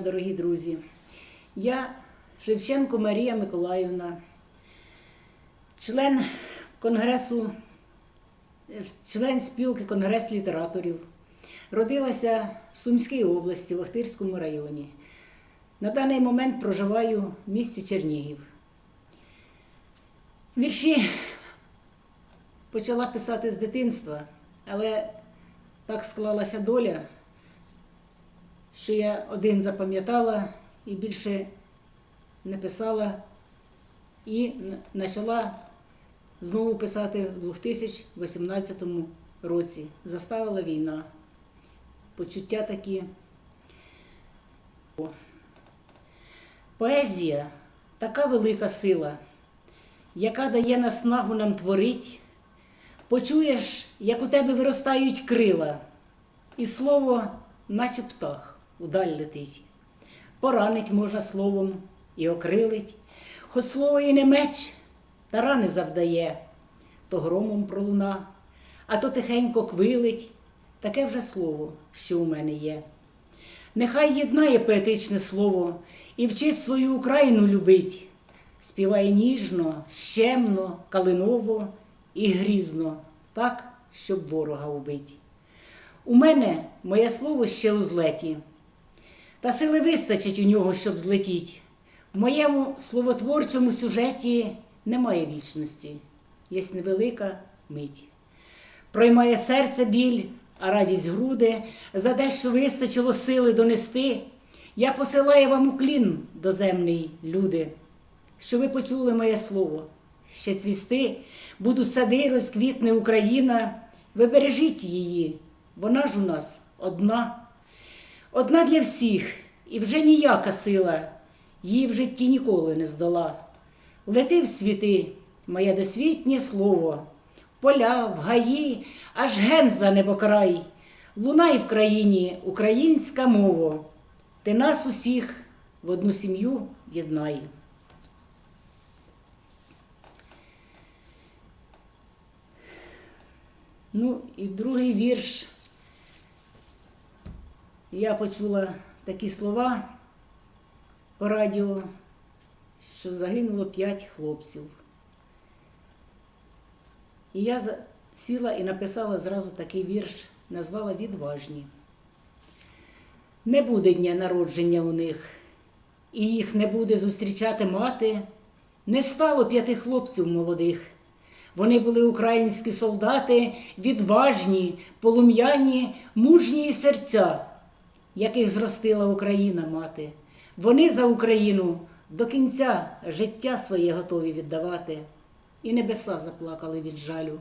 дорогі друзі. Я Шевченко Марія Миколаївна, член конгресу, член спілки Конгрес літераторів. Родилася в Сумській області, в Охтирському районі. На даний момент проживаю в місті Чернігів. Вірші почала писати з дитинства, але так склалася доля, що я один запам'ятала і більше не писала, і почала знову писати в 2018 році. Заставила війна. Почуття такі. Поезія така велика сила, яка дає наснагу нам творить. Почуєш, як у тебе виростають крила, і слово, наче птах, удаль летить. Поранить можна словом і окрилить, хоч слово і не меч, та рани завдає, то громом пролуна, а то тихенько квилить, таке вже слово, що у мене є. Нехай єднає поетичне слово і вчить свою Україну любить, співає ніжно, щемно, калиново і грізно, так, щоб ворога убить. У мене моє слово ще у злеті, та сили вистачить у нього, щоб злетіть. В моєму словотворчому сюжеті немає вічності, є невелика мить. Проймає серце біль, а радість груди, за дещо вистачило сили донести. Я посилаю вам уклін доземний, люди, що ви почули моє слово. Ще цвісти, будуть сади, розквітне Україна. Ви бережіть її, вона ж у нас одна. Одна для всіх, і вже ніяка сила її в житті ніколи не здола. Лети в світи, моє досвітнє слово, поля, в гаї, аж ген за небокрай. Лунай в країні українська мова. Ти нас усіх в одну сім'ю єднай. Ну і другий вірш. Я почула такі слова по радіо, що загинуло п'ять хлопців. І я сіла і написала зразу такий вірш, назвала Відважні. Не буде дня народження у них, і їх не буде зустрічати мати. Не стало п'яти хлопців молодих. Вони були українські солдати, відважні, полум'яні, мужні серця, яких зростила Україна мати. Вони за Україну до кінця життя своє готові віддавати. І небеса заплакали від жалю.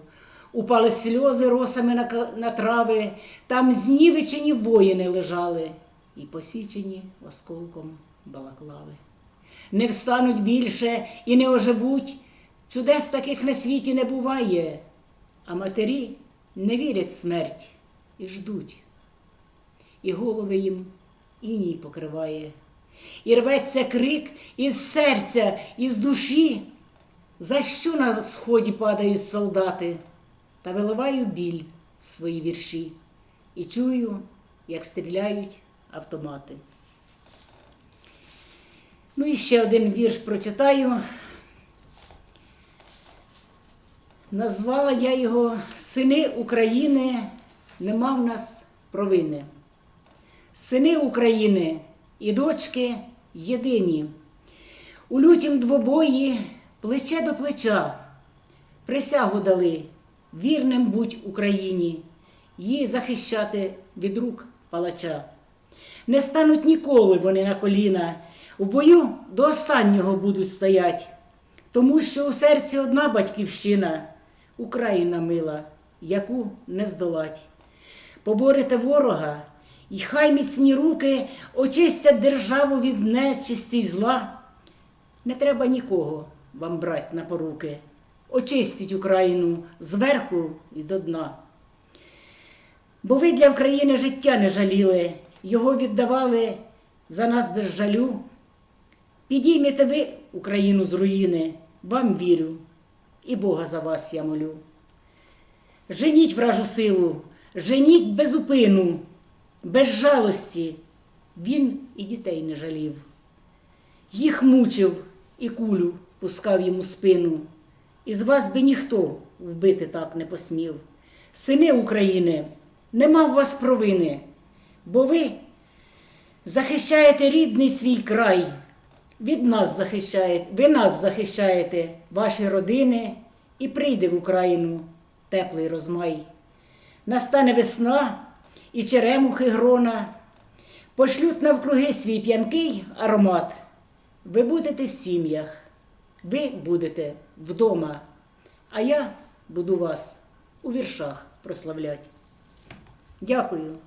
Упали сльози росами на, на трави, там знівечені воїни лежали, і посічені осколком балаклави. Не встануть більше і не оживуть, чудес таких на світі не буває, а матері не вірять в смерть і ждуть і голови їм іній покриває. І рветься крик із серця, із душі. За що на сході падають солдати? Та виливаю біль в свої вірші і чую, як стріляють автомати. Ну і ще один вірш прочитаю. Назвала я його Сини України, нема в нас провини. Сини України і дочки єдині. У лютім двобої плече до плеча присягу дали вірним будь Україні, її захищати від рук палача. Не стануть ніколи вони на коліна, у бою до останнього будуть стоять, тому що у серці одна батьківщина, Україна мила, яку не здолать. Поборете ворога, і хай міцні руки очистять державу від нечисті й зла. Не треба нікого вам брать на поруки, очистіть Україну зверху і до дна. Бо ви для України життя не жаліли, його віддавали за нас без жалю. Підіймете ви Україну з руїни, вам вірю, і Бога за вас я молю. Женіть вражу силу, женіть без упину, без жалості, він і дітей не жалів. Їх мучив і кулю пускав йому спину. Із вас би ніхто вбити так не посмів. Сини України, нема в вас провини, бо ви захищаєте рідний свій край. Від нас захищаєте, ви нас захищаєте, ваші родини, і прийде в Україну теплий розмай. Настане весна і черемухи грона, пошлють навкруги свій п'янкий аромат. Ви будете в сім'ях, ви будете вдома, а я буду вас у віршах прославлять. Дякую.